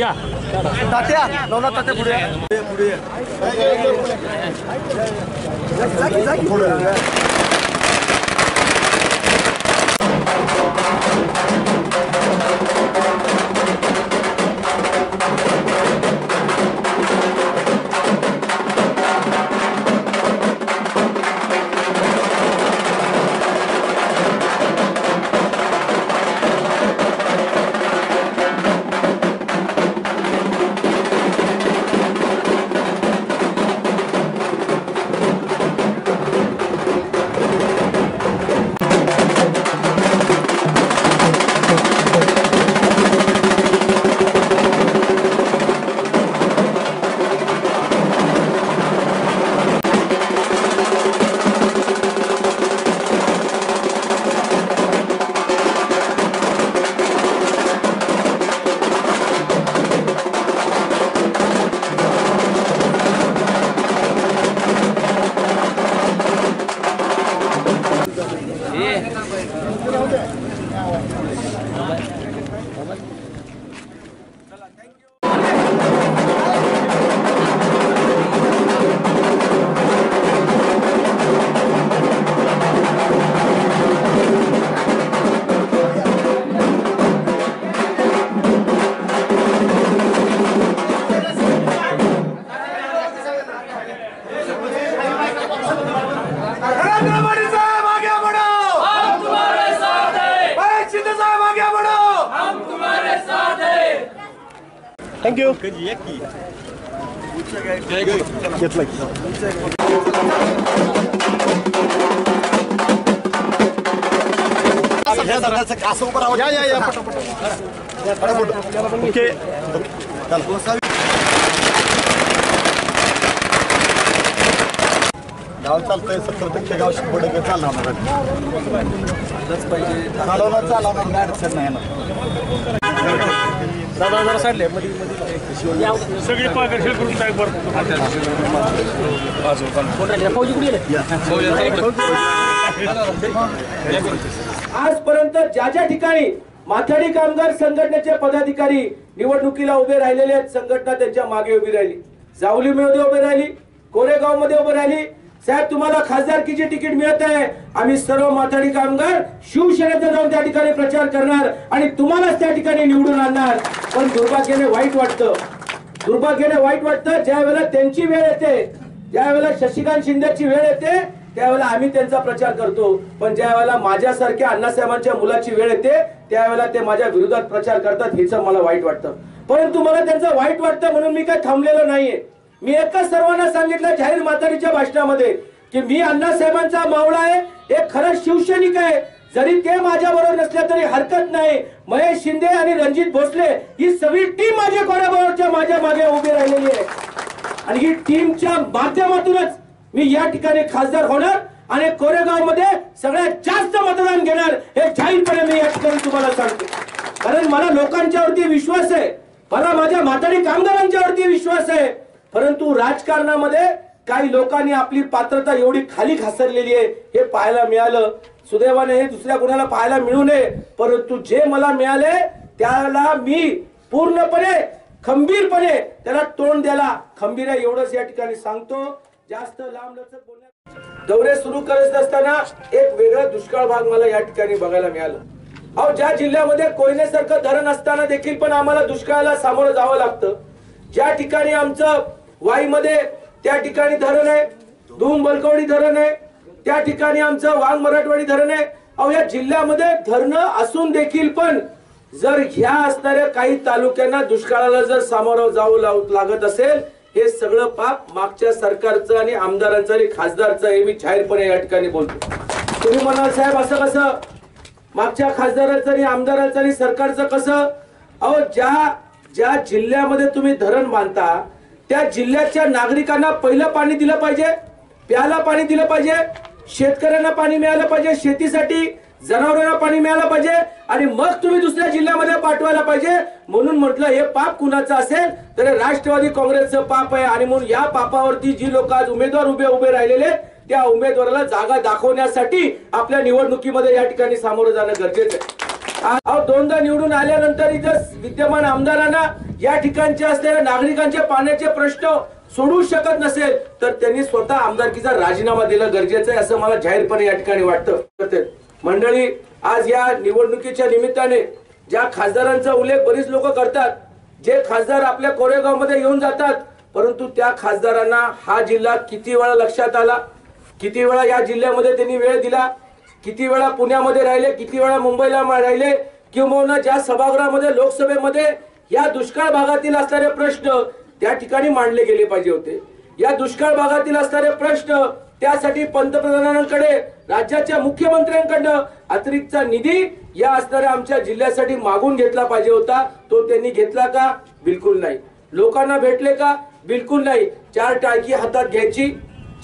इकडे तात्या नवनाथ तात्या पुढे या. पुढे पुढे या. जा की, जा की थँक्यू घेतलं या या या पटापट ओके गाव चालतंय सत्तर टक्के गाव शंभर टक्के चालणार चालवणार चालवणार काय अडचण नाही ना दादा जरा साडले सगळी पाकरशील करून टाक आजपर्यंत ज्या ज्या ठिकाणी माथाडी कामगार संघटनेचे पदाधिकारी निवडणुकीला उभे राहिलेले आहेत संघटना त्यांच्या मागे उभी राहिली. जावली मध्ये उभे राहिली कोरेगावमध्ये उभे राहिली साहेब तुम्हाला खासदारकीचे तिकीट मिळत आहे. आम्ही सर्व माथाडी कामगार शिवसेनेचा जाऊन त्या ठिकाणी प्रचार करणार आणि तुम्हालाच त्या ठिकाणी निवडून आणणार. पण दुर्भाग्याने वाईट वाटतं. दुर्भाग्याने वाईट वाटतं ज्या वेळेला त्यांची वेळ येते ज्या वेळेला शशिकांत शिंदेची वेळ येते त्यावेळेला आम्ही त्यांचा प्रचार करतो. पण ज्या वेळेला माझ्यासारख्या अण्णासाहेबांच्या मुलाची वेळ येते त्यावेळेला ते माझ्या विरोधात प्रचार करतात हेच मला वाईट वाटतं. परंतु मला त्यांचं वाईट वाटतं म्हणून मी काय थांबलेलं नाहीये. मी एकच सर्वांना सांगितलं जाहीर मातारीच्या भाषणामध्ये की मी अण्णासाहेबांचा मावळा आहे हे खरं शिवसैनिक आहे. जरी ते माझ्या बरोबर नसल्या तरी हरकत नाही. महेश शिंदे आणि रणजित भोसले ही सगळी टीम माझ्या कोणाबरोबरच्या माझ्या मागे उभी राहिलेली आहे. आणि ही टीमच्या माध्यमातूनच मी या ठिकाणी खासदार होणार आणि कोरेगावमध्ये सगळ्यात जास्त मतदान घेणार हे जाहीरपणे मी या ठिकाणी तुम्हाला सांगतो. कारण मला लोकांच्यावरती विश्वास आहे. मला माझ्या म्हातारी कामगारांच्यावरती विश्वास आहे. परंतु राजकारणामध्ये काही लोकांनी आपली पात्रता एवढी खाली घासरलेली आहे हे पाहायला मिळालं. सुदैवाने हे दुसऱ्या कुणाला पाहायला मिळू नये. परंतु जे मला मिळाले त्याला मी पूर्णपणे खंबीरपणे त्याला तोंड द्यायला खंबीर आहे एवढंच या ठिकाणी सांगतो. जास्त लांब लचक बोलण्या दौरे सुरू करत असताना एक वेगळा दुष्काळ भाग मला या ठिकाणी बघायला मिळाला. अहो ज्या जिल्ह्यामध्ये कोयनेसारखं धरण असताना देखील पण आम्हाला दुष्काळाला सामोरं जावं लागतं. ज्या ठिकाणी आमचं वाईमध्ये त्या ठिकाणी धरण आहे. धूम बलकवडी धरण आहे. त्या ठिकाणी आमचं वांग मराठवाडी धरण आहे. अहो या जिल्ह्यामध्ये धरणं असून देखील पण जर ह्या असणाऱ्या काही तालुक्यांना दुष्काळाला जर सामोरं जावं लागत असेल हे सगळं पाप मागच्या सरकारचं आणि आमदारांचं आणि खासदारचं हे मी जाहीरपणे या ठिकाणी बोलतो. तुम्ही म्हणाल साहेब असं कसं? मागच्या खासदाराचं आणि आमदाराचं आणि सरकारचं कसं? अहो ज्या ज्या जिल्ह्यामध्ये तुम्ही धरण बांधता त्या जिल्ह्याच्या नागरिकांना पहिलं पाणी दिलं पाहिजे प्यायला पाणी दिलं पाहिजे शेतकऱ्यांना पाणी मिळालं पाहिजे शेतीसाठी जनावरांना पाणी मिळालं पाहिजे आणि मग तुम्ही दुसऱ्या जिल्ह्यामध्ये पाठवायला पाहिजे. म्हणून म्हटलं हे पाप कुणाचं असेल तर राष्ट्रवादी काँग्रेसचं पाप आहे. आणि म्हणून या पापावरती जी लोक आज उमेदवार उभे उभे राहिलेले त्या उमेदवाराला जागा दाखवण्यासाठी आपल्या निवडणुकीमध्ये या ठिकाणी सामोरं जाणं गरजेचं आहे. दोनदा निवडून आल्यानंतर इथं विद्यमान आमदारांना या ठिकाणचे असलेल्या नागरिकांचे पाण्याचे प्रश्न सोडू शकत नसेल तर त्यांनी स्वतः आमदारकीचा राजीनामा दिला गरजेचं आहे असं मला जाहीरपणे या ठिकाणी वाटतं. मंडळी आज या निवडणुकीच्या निमित्ताने ज्या खासदारांचा उल्लेख बरीच लोक करतात जे खासदार आपल्या कोरेगावमध्ये येऊन जातात परंतु त्या खासदारांना हा जिल्हा किती वेळा लक्षात आला किती वेळा या जिल्ह्यामध्ये त्यांनी वेळ दिला किती वेळा पुण्यामध्ये राहिले किती वेळा मुंबईला राहिले किंवा ज्या सभागृहामध्ये लोकसभेमध्ये या दुष्काळ भागातील असणारे प्रश्न त्या ठिकाणी मांडले गेले पाहिजे होते. या दुष्काळ भागातील असणारे प्रश्न त्यासाठी पंतप्रधानांकडे राज्याच्या मुख्यमंत्र्यांकडनं अतिरिक्तचा निधी या असणाऱ्या आमच्या जिल्ह्यासाठी मागून घेतला पाहिजे होता. तो त्यांनी घेतला का? बिलकुल नाही. लोकांना भेटले का? बिलकुल नाही. चार टाळकी हातात घ्यायची.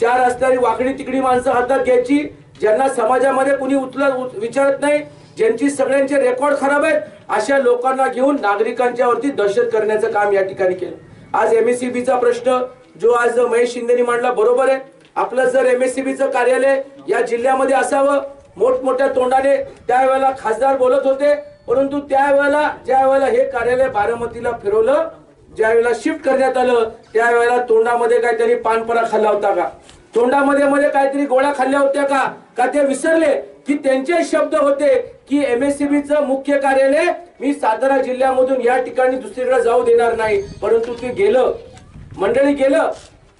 चार असणारी वाकडी तिकडी माणसं हातात घ्यायची. ज्यांना समाजामध्ये कुणी उचलत विचारत नाही ज्यांची सगळ्यांचे रेकॉर्ड खराब आहेत अशा लोकांना घेऊन नागरिकांच्या वरती दहशत करण्याचं काम या ठिकाणी केलं. आज एमएससीबी चा प्रश्न जो आज महेश शिंदेनी मांडला बरोबर आहे. आपलं जर एमएससीबीचं कार्यालय या जिल्ह्यामध्ये असावं मोठमोठ्या तोंडाने त्यावेळेला खासदार बोलत होते परंतु त्यावेळेला ज्या वेळेला हे कार्यालय बारामतीला फिरवलं ज्यावेळेला शिफ्ट करण्यात आलं त्यावेळेला तोंडामध्ये काहीतरी पानपरा खाल्ला होता का? तोंडामध्ये मध्ये काहीतरी गोळ्या खाल्ल्या होत्या का? का ते विसरले की त्यांचे शब्द होते की एमएससीबी चं मुख्य कार्यालय मी सातारा जिल्ह्यामधून या ठिकाणी दुसरीकडे जाऊ देणार नाही. परंतु ते गेलं. मंडळी गेलं.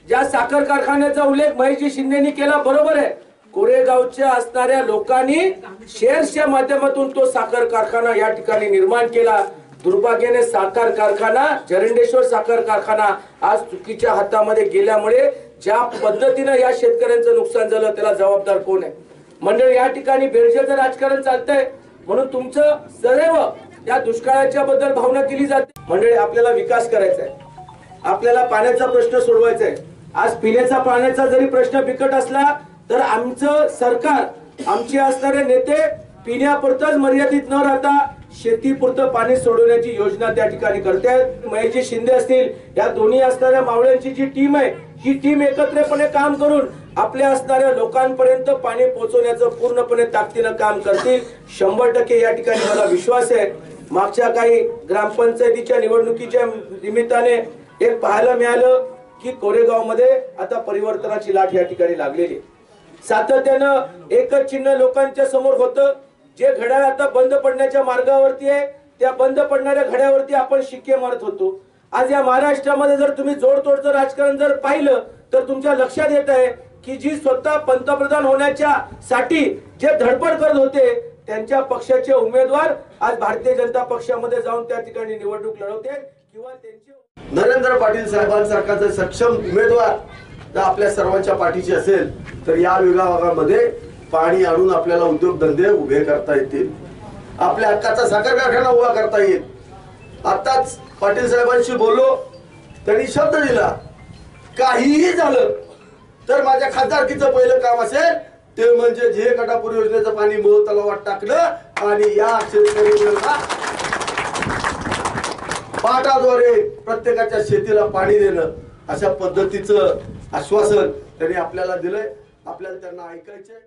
ज्या साखर कारखान्याचा उल्लेख महेशजी शिंदेनी केला बरोबर आहे. कोरेगावच्या असणाऱ्या लोकांनी शेअर्सच्या माध्यमातून तो साखर कारखाना या ठिकाणी निर्माण केला. दुर्भाग्याने साखर कारखाना जरंडेश्वर साखर कारखाना आज चुकीच्या हातामध्ये गेल्यामुळे ज्या पद्धतीनं या शेतकऱ्यांचं नुकसान झालं त्याला जबाबदार कोण आहे? मंडळ या ठिकाणी बेरजेचं राजकारण चालतंय. म्हणून तुमचं सदैव या दुष्काळाच्या बद्दल भावना केली जाते. मंडळी आपल्याला विकास करायचा आहे आपल्याला पाण्याचा प्रश्न सोडवायचा आहे आज पिण्याचा पाण्याचा जरी प्रश्न बिकट असला तर आमचं सरकार आमचे असणारे नेते पिण्यापुरतच मर्यादित न राहता शेतीपुरतं पाणी सोडवण्याची योजना त्या ठिकाणी करते आहेत. महेशजी शिंदे असतील या दोन्ही असणाऱ्या मावळ्यांची जी टीम आहे ही टीम एकत्रितपणे काम करून आपल्या असणाऱ्या लोकांपर्यंत पाणी पोहोचवण्याचं पूर्णपणे ताकदीनं काम करतील. शंभर टक्के या ठिकाणी मला विश्वास आहे. मागच्या काही ग्रामपंचायतीच्या निवडणुकीच्या निमित्ताने एक पाहायला मिळालं की कोरेगावमध्ये आता परिवर्तनाची लाट या ठिकाणी लागलेली सातत्यानं एकच चिन्ह लोकांच्या समोर होतं. जे घड्याळ आता बंद पडण्याच्या मार्गावरती आहे त्या बंद पडणाऱ्या घड्यावरती आपण शिक्के मारत होतो. आज या महाराष्ट्रामध्ये जर तुम्ही जोडतोडचं राजकारण जर पाहिलं तर तुमच्या लक्षात येत आहे की जी स्वतः पंतप्रधान होण्याच्या साठी जे धडपड करत होते त्यांच्या पक्षाचे उमेदवार आज भारतीय जनता पक्षामध्ये जाऊन त्या ठिकाणी निवडणूक लढवते किंवा त्यांचे नरेंद्र पाटील साहेबांसारखा जर सक्षम उमेदवार जर आपल्या सर्वांच्या पाठीची असेल तर या विभागामध्ये पाणी आणून आपल्याला उद्योगधंदे उभे करता येतील. आपल्या हक्काचा साखर कारखाना उभा करता येईल. आताच पाटील साहेबांशी बोललो त्यांनी शब्द दिला काहीही झालं तर माझ्या खासदारकीचं पहिलं काम असेल ते म्हणजे झे कटापूर योजनेचं पाणी मोह तलावात टाकलं आणि या शेतकरी पाटाद्वारे प्रत्येकाच्या शेतीला पाणी देणं अशा पद्धतीचं आश्वासन त्यांनी आपल्याला दिलंय. आपल्याला त्यांना ऐकायचंय.